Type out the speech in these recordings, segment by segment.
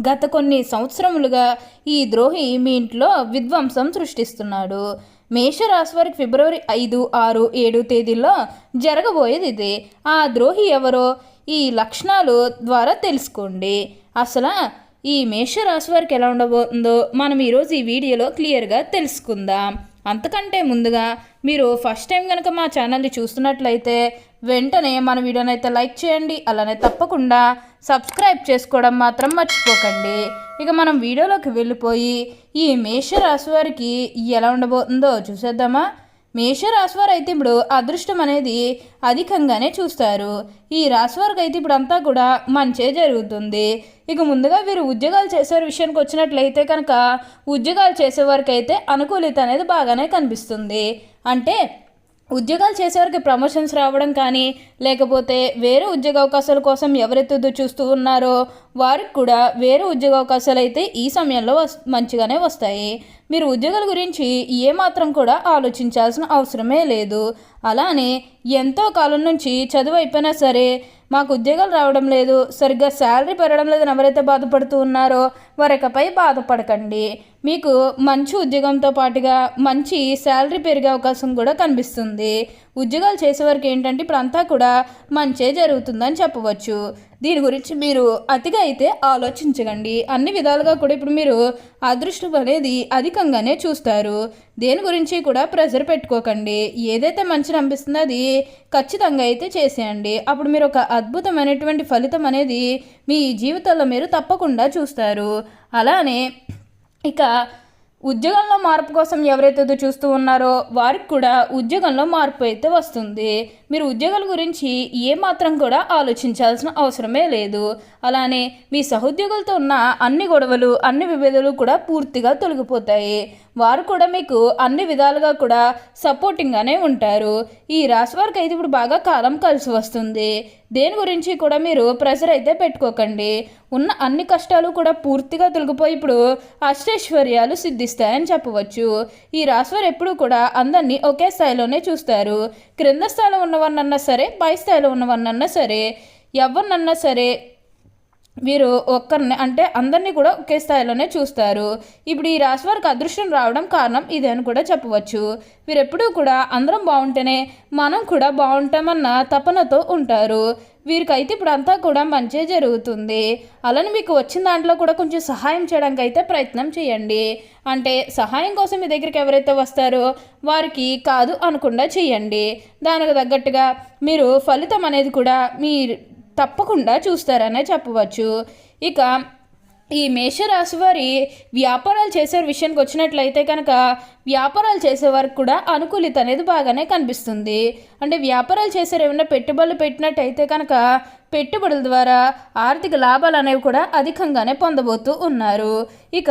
గత కొన్ని సంవత్సరములుగా ఈ ద్రోహి మీ ఇంట్లో విధ్వంసం సృష్టిస్తున్నాడు. మేషరాశి వారికి ఫిబ్రవరి ఐదు ఆరు ఏడు తేదీల్లో జరగబోయేది ఇదే ఆ ద్రోహి ఎవరో ఈ లక్షణాలు ద్వారా తెలుసుకోండి. అసలు ఈ మేషరాశి వారికి ఎలా ఉండబోతుందో మనం ఈరోజు ఈ వీడియోలో క్లియర్గా తెలుసుకుందాం. అంతకంటే ముందుగా మీరు ఫస్ట్ టైం కనుక మా ఛానల్ని చూస్తున్నట్లయితే వెంటనే మన వీడియోనైతే అయితే లైక్ చేయండి అలానే తప్పకుండా సబ్స్క్రైబ్ చేసుకోవడం మాత్రం మర్చిపోకండి. ఇక మనం వీడియోలోకి వెళ్ళిపోయి ఈ మేషరాశి వారికి ఎలా ఉండబోతుందో చూసేద్దామా? మేషరాశివారు అయితే ఇప్పుడు అదృష్టం అనేది అధికంగానే చూస్తారు. ఈ రాశివారికి అయితే ఇప్పుడు అంతా కూడా మంచే జరుగుతుంది. ఇక ముందుగా వీరు ఉద్యోగాలు చేసే విషయానికి వచ్చినట్లయితే కనుక ఉద్యోగాలు చేసేవారికి అయితే అనుకూలిత అనేది బాగానే కనిపిస్తుంది. అంటే ఉద్యోగాలు చేసేవారికి ప్రమోషన్స్ రావడం కానీ లేకపోతే వేరే ఉద్యోగ అవకాశాల కోసం ఎవరైతే చూస్తూ ఉన్నారో వారికి కూడా వేరే ఉద్యోగ అవకాశాలు అయితే ఈ సమయంలో వస్ మంచిగానే వస్తాయి. మీరు ఉద్యోగాల గురించి ఏమాత్రం కూడా ఆలోచించాల్సిన అవసరమే లేదు. అలానే ఎంతో కాలం నుంచి చదువు అయిపోయినా సరే మాకు ఉద్యోగాలు రావడం లేదు సరిగ్గా శాలరీ పెరగడం లేదని ఎవరైతే బాధపడుతూ ఉన్నారో వారికపై బాధపడకండి. మీకు మంచి ఉద్యోగంతో పాటుగా మంచి శాలరీ పెరిగే అవకాశం కూడా కనిపిస్తుంది. ఉద్యోగాలు చేసేవారికి ఏంటంటే ఇప్పుడు అంతా కూడా మంచే జరుగుతుందని చెప్పవచ్చు. దీని గురించి మీరు అతిగా అయితే ఆలోచించకండి. అన్ని విధాలుగా కూడా ఇప్పుడు మీరు అదృష్టం అనేది అధికంగానే చూస్తారు. దేని గురించి కూడా ప్రెజర్ పెట్టుకోకండి. ఏదైతే మంచిని అనిపిస్తుందో అది ఖచ్చితంగా అయితే చేసేయండి. అప్పుడు మీరు ఒక అద్భుతమైనటువంటి ఫలితం అనేది మీ జీవితంలో మీరు తప్పకుండా చూస్తారు. అలానే ఇక ఉద్యోగంలో మార్పు కోసం ఎవరైతే చూస్తూ ఉన్నారో వారికి కూడా ఉద్యోగంలో మార్పు అయితే వస్తుంది. మీరు ఉద్యోగాల గురించి ఏమాత్రం కూడా ఆలోచించాల్సిన అవసరమే లేదు. అలానే మీ సహోద్యోగులతో ఉన్న అన్ని గొడవలు అన్ని విభేదాలు కూడా పూర్తిగా తొలగిపోతాయి. వారు కూడా మీకు అన్ని విధాలుగా కూడా సపోర్టింగ్గానే ఉంటారు. ఈ రాశి వారికి అయితే ఇప్పుడు బాగా కాలం కలిసి వస్తుంది. దేని గురించి కూడా మీరు ప్రెషర్ అయితే పెట్టుకోకండి. ఉన్న అన్ని కష్టాలు కూడా పూర్తిగా తొలగిపోయి ఇప్పుడు అష్టైశ్వర్యాలు సిద్ధిస్తాయని చెప్పవచ్చు. ఈ రాశివారు ఎప్పుడూ కూడా అందరినీ ఒకే స్థాయిలోనే చూస్తారు. క్రింద స్థాయిలో ఉన్నవన్నన్నా సరే పై స్థాయిలో ఉన్నవన్నన్నా సరే ఎవరినన్నా సరే వీరు ఒక్కరిని అంటే అందరినీ కూడా ఒకే స్థాయిలోనే చూస్తారు. ఇప్పుడు ఈ రాశి వారికి అదృష్టం రావడం కారణం ఇదే అని కూడా చెప్పవచ్చు. వీరు ఎప్పుడూ కూడా అందరం బాగుంటేనే మనం కూడా బాగుంటామన్న తపనతో ఉంటారు. వీరికైతే ఇప్పుడు అంతా కూడా మంచి జరుగుతుంది. అలానే మీకు వచ్చిన దాంట్లో కూడా కొంచెం సహాయం చేయడానికి అయితే ప్రయత్నం చేయండి. అంటే సహాయం కోసం మీ దగ్గరికి ఎవరైతే వస్తారో వారికి కాదు అనకుండా చేయండి. దానికి తగ్గట్టుగా మీరు ఫలితం అనేది కూడా మీ తప్పకుండా చూస్తారనే చెప్పవచ్చు. ఇక ఈ మేషరాశి వారి వ్యాపారాలు చేసే విషయానికి వచ్చినట్లయితే కనుక వ్యాపారాలు చేసే వారికి కూడా అనుకూలిత అనేది బాగానే కనిపిస్తుంది. అంటే వ్యాపారాలు చేసారు ఏమైనా పెట్టుబడులు పెట్టినట్టయితే కనుక పెట్టుబడుల ద్వారా ఆర్థిక లాభాలు అనేవి కూడా అధికంగానే పొందబోతూ ఉన్నారు. ఇక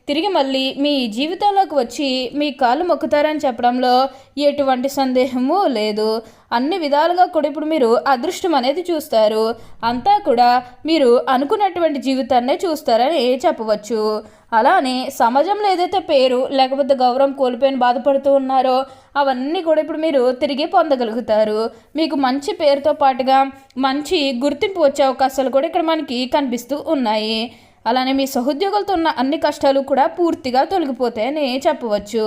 తిరిగి మళ్ళీ మీ జీవితంలోకి వచ్చి మీ కాళ్ళు మొక్కుతారని చెప్పడంలో ఎటువంటి సందేహము లేదు. అన్ని విధాలుగా కూడా ఇప్పుడు మీరు అదృష్టం అనేది చూస్తారు. అంతా కూడా మీరు అనుకున్నటువంటి జీవితాన్నే చూస్తారని చెప్పవచ్చు. అలానే సమాజంలో ఏదైతే పేరు లేకపోతే గౌరవం కోల్పోయిన బాధపడుతూ ఉన్నారో అవన్నీ కూడా ఇప్పుడు మీరు తిరిగి పొందగలుగుతారు. మీకు మంచి పేరుతో పాటుగా మంచి గుర్తింపు వచ్చే అవకాశాలు కూడా ఇక్కడ మనకి కనిపిస్తూ ఉన్నాయి. అలానే మీ సహోద్యోగులతో ఉన్న అన్ని కష్టాలు కూడా పూర్తిగా తొలగిపోతాయని చెప్పవచ్చు.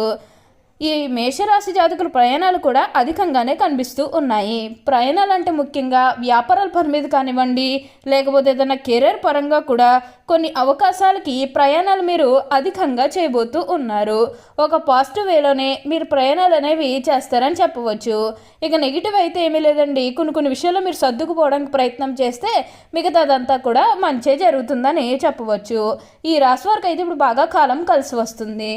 ఈ మేషరాశి జాతకుల ప్రయాణాలు కూడా అధికంగానే కనిపిస్తూ ఉన్నాయి. ప్రయాణాలు అంటే ముఖ్యంగా వ్యాపారాల పని మీద కానివ్వండి లేకపోతే ఏదైనా కెరీర్ పరంగా కూడా కొన్ని అవకాశాలకి ప్రయాణాలు మీరు అధికంగా చేయబోతూ ఉన్నారు. ఒక పాజిటివ్ వేలోనే మీరు ప్రయాణాలు అనేవి చేస్తారని చెప్పవచ్చు. ఇక నెగిటివ్ అయితే ఏమీ లేదండి. కొన్ని కొన్ని విషయాల్లో మీరు సర్దుకుపోవడానికి ప్రయత్నం చేస్తే మిగతాదంతా కూడా మంచే జరుగుతుందని చెప్పవచ్చు. ఈ రాశి వారికి అయితే ఇప్పుడు బాగా కాలం కలిసి వస్తుంది.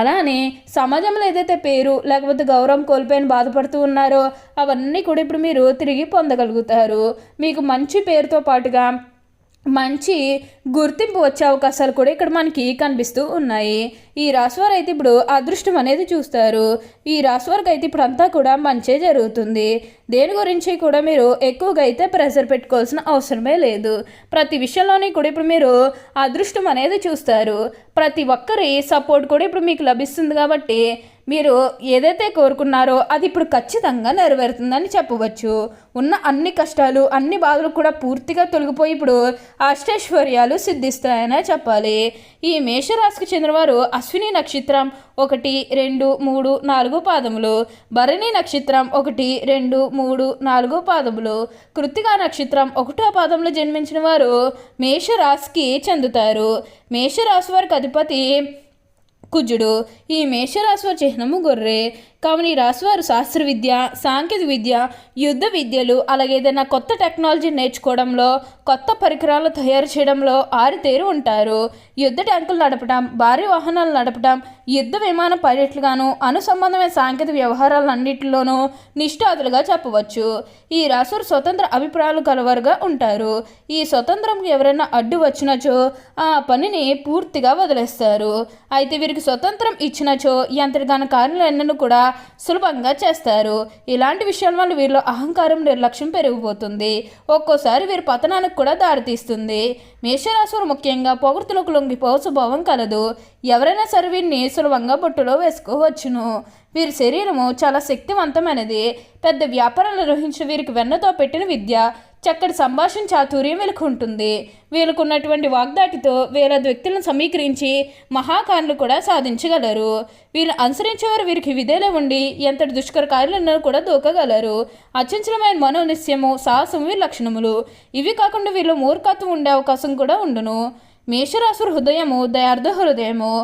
అలానే సమాజంలో ఏదైతే ఏదైతే పేరు లేకపోతే గౌరవం కోల్పోయిన బాధపడుతూ ఉన్నారో అవన్నీ కూడా ఇప్పుడు మీరు తిరిగి పొందగలుగుతారు. మీకు మంచి పేరుతో పాటుగా మంచి గుర్తింపు వచ్చే అవకాశాలు కూడా ఇక్కడ మనకి కనిపిస్తూ ఉన్నాయి. ఈ రాశివారు అయితే ఇప్పుడు అదృష్టం అనేది చూస్తారు. ఈ రాశివారికి అయితే ఇప్పుడు అంతా కూడా మంచే జరుగుతుంది. దేని గురించి కూడా మీరు ఎక్కువగా అయితే ప్రెషర్ పెట్టుకోవాల్సిన అవసరమే లేదు. ప్రతి విషయంలోని కూడా ఇప్పుడు మీరు అదృష్టం అనేది చూస్తారు. ప్రతి ఒక్కరి సపోర్ట్ కూడా ఇప్పుడు మీకు లభిస్తుంది కాబట్టి మీరు ఏదైతే కోరుకున్నారో అది ఇప్పుడు ఖచ్చితంగా నెరవేరుతుందని చెప్పవచ్చు. ఉన్న అన్ని కష్టాలు అన్ని బాధలు కూడా పూర్తిగా తొలగిపోయి ఇప్పుడు అష్టైశ్వర్యాలు సిద్ధిస్తాయనే చెప్పాలి. ఈ మేషరాశికి చెందినవారు అశ్విని నక్షత్రం ఒకటి రెండు మూడు నాలుగు పాదములు. భరణి నక్షత్రం ఒకటి రెండు మూడు నాలుగు పాదములు. కృత్తికా నక్షత్రం ఒకటో పాదంలో జన్మించిన వారు మేషరాశికి చెందుతారు. మేషరాశి వారికి అధిపతి కుజుడు. ఈ మేషరాశి చిహ్నము గొర్రె. కావున ఈ రాశివారు శాస్త్ర విద్య సాంకేతిక విద్య యుద్ధ విద్యలు అలాగే ఏదైనా కొత్త టెక్నాలజీ నేర్చుకోవడంలో కొత్త పరికరాలు తయారు చేయడంలో ఆరితేరు ఉంటారు. యుద్ధ ట్యాంకులు నడపడం భారీ వాహనాలు నడపడం యుద్ధ విమాన పైలట్లుగాను అనుసంబంధమైన సాంకేతిక వ్యవహారాలన్నింటిలోనూ నిష్ఠాతులుగా చెప్పవచ్చు. ఈ రాశివారు స్వతంత్ర అభిప్రాయాలు కలవారుగా ఉంటారు. ఈ స్వతంత్రం ఎవరైనా అడ్డు వచ్చినచో ఆ పనిని పూర్తిగా వదిలేస్తారు. అయితే వీరికి స్వతంత్రం ఇచ్చినచో యంత్రగాన కార్యాలన్నింటినీ కూడా సులభంగా చేస్తారు. ఇలాంటి విషయాల వల్ల వీరిలో అహంకారం నిర్లక్ష్యం పెరిగిపోతుంది. ఒక్కోసారి వీరి పతనానికి కూడా దారితీస్తుంది. మేషరాశులు ముఖ్యంగా పొగడ్తలకు లొంగిపో స్వభావం కలదు. ఎవరైనా సరే వీరిని సులభంగా బొట్టులో వేసుకోవచ్చును. వీరి శరీరము చాలా శక్తివంతమైనది. పెద్ద వ్యాపారాలు నిర్వహించిన వీరికి వెన్నతో పెట్టిన విద్య చక్కటి సంభాషణ చాతుర్యం వీళ్ళకు ఉంటుంది వీళ్ళకున్నటువంటి వాగ్దాటితో వేలాది వ్యక్తులను సమీకరించి మహాకారులు కూడా సాధించగలరు. వీళ్ళు అనుసరించేవారు వీరికి విధేలే ఉండి ఎంతటి దుష్కర కార్యాలను కూడా దూకగలరు. అత్యంతమైన మనోనిశ్యము సాహసం వీరి లక్షణములు. ఇవి కాకుండా వీళ్ళు మూర్ఖత్వం ఉండే అవకాశం కూడా ఉండును. మేషరాశుల హృదయము దయార్థ హృదయము.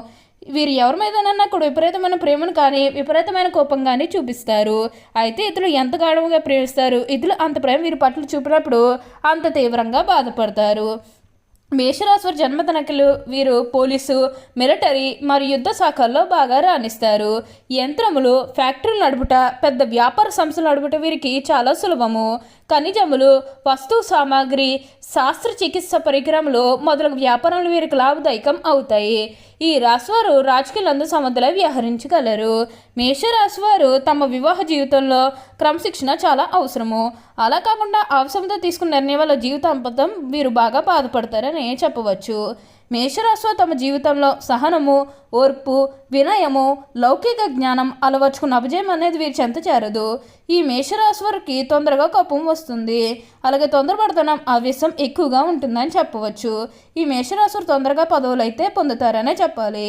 వీరు ఎవరి మీదనన్నా కూడా విపరీతమైన ప్రేమను కానీ విపరీతమైన కోపం కానీ చూపిస్తారు. అయితే ఇతరులు ఎంత గాఢంగా ప్రేమిస్తారు ఇతరులు అంత ప్రేమ వీరి పట్ల చూపినప్పుడు అంత తీవ్రంగా బాధపడతారు. మేషరాశ్వర జన్మతనకులు వీరు పోలీసు మిలిటరీ మరియు యుద్ధ శాఖల్లో బాగా రాణిస్తారు. యంత్రములు ఫ్యాక్టరీలు నడుపుట పెద్ద వ్యాపార సంస్థలు నడుపుట వీరికి చాలా సులభము. ఖనిజములు వస్తు సామాగ్రి శాస్త్ర చికిత్స పరికరములు మొదలగు వ్యాపారములు వీరికి లాభదాయకం అవుతాయి. ఈ రాశివారు రాజకీయాలందు సమర్థులై వ్యవహరించగలరు. మేషరాశివారు తమ వివాహ జీవితంలో క్రమశిక్షణ చాలా అవసరము. అలా కాకుండా అవసరంతో తీసుకున్న నిర్ణయం వల్ల జీవితాంతం వీరు బాగా బాధపడతారని చెప్పవచ్చు. మేషరాశిలో తమ జీవితంలో సహనము ఓర్పు వినయము లౌకిక జ్ఞానం అలవర్చుకున్న అభిజయం అనేది వీరి చెంత చేరదు. ఈ మేషరాశి వారికి తొందరగా కోపం వస్తుంది. అలాగే తొందరపడతనం ఆవేశం ఎక్కువగా ఉంటుందని చెప్పవచ్చు. ఈ మేషరాశి వారు తొందరగా పదవులు అయితే పొందుతారనే చెప్పాలి.